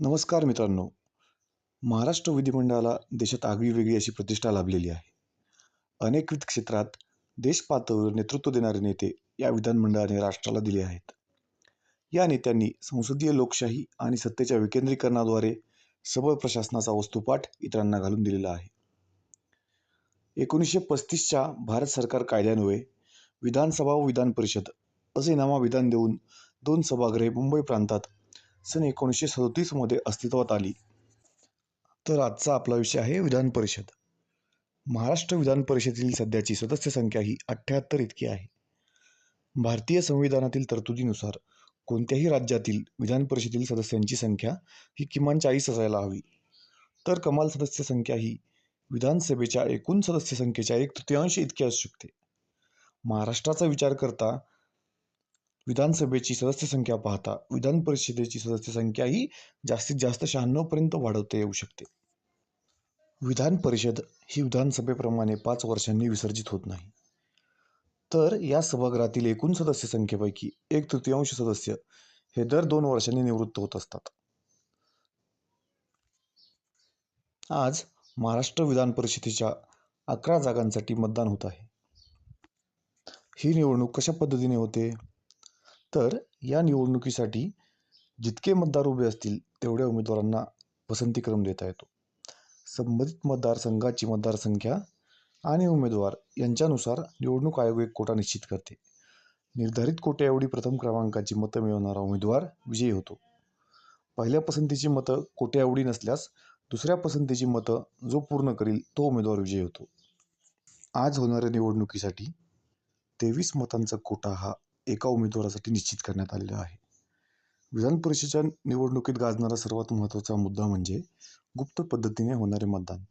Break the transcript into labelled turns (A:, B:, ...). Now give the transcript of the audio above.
A: नमस्कार मित्रांनो. महाराष्ट्र विधिमंडळाला देशात आगळीवेगळी अशी प्रतिष्ठा लाभलेली आहे. अनेकविध क्षेत्रात देशपातळीवर नेतृत्व देणारे नेते या विधानमंडळाने राष्ट्राला दिले आहेत. या नेत्यांनी संसदीय लोकशाही आणि सत्तेच्या विकेंद्रीकरणाद्वारे सबळ प्रशासनाचा वस्तुपाठ इतरांना घालून दिलेला आहे. एकोणीसशे पस्तीसच्या भारत सरकार कायद्यान्वये विधानसभा व विधान परिषद असे नामाविधान देऊन दोन सभागृहे मुंबई प्रांतात सन एकोणीसशे सदतीसमध्ये अस्तित्वात आली. तर आजचा आपला विषय आहे विधान परिषद. महाराष्ट्र विधान परिषदेतील सध्याची सदस्य संख्या ही अठ्ठ्याहत्तर इतकी आहे. भारतीय संविधानातील तरतुदीनुसार कोणत्याही राज्यातील विधान परिषदेतील सदस्यांची संख्या ही किमान चाळीस असायला हवी. तर कमाल सदस्य संख्या ही विधानसभेच्या एकूण सदस्य संख्येच्या एक तृतीयांश इतकी असू शकते. महाराष्ट्राचा विचार करता विधानसभेची सदस्य संख्या पाहता विधान परिषदेची सदस्य संख्या ही जास्तीत जास्त शहाण्णवपर्यंत वाढवता येऊ शकते. विधान परिषद ही विधानसभेप्रमाणे पाच वर्षांनी विसर्जित होत नाही. तर या सभागृहातील एकूण सदस्य संख्येपैकी एक तृतीयांश सदस्य हे दर दोन वर्षांनी निवृत्त होत असतात. आज महाराष्ट्र विधान परिषदेच्या अकरा जागांसाठी मतदान होत आहे. ही निवडणूक कशा पद्धतीने होते? तर या निवडणुकीसाठी जितके मतदार उभे असतील तेवढ्या उमेदवारांना पसंतीक्रम देता येतो. संबंधित मतदारसंघाची मतदारसंख्या आणि उमेदवार यांच्यानुसार निवडणूक आयोग एक कोटा निश्चित करते. निर्धारित कोट्याएवढी प्रथम क्रमांकाची मतं मिळवणारा उमेदवार विजयी होतो. पहिल्या पसंतीची मतं कोट्याएवढी नसल्यास दुसऱ्या पसंतीची मतं जो पूर्ण करील तो उमेदवार विजयी होतो. आज होणाऱ्या निवडणुकीसाठी तेवीस मतांचा कोटा हा एका उमेदवारासाठी निश्चित करण्यात आलेलं आहे. विधान परिषदेच्या निवडणुकीत गाजणारा सर्वात महत्त्वाचा मुद्दा म्हणजे गुप्त पद्धतीने होणारे मतदान.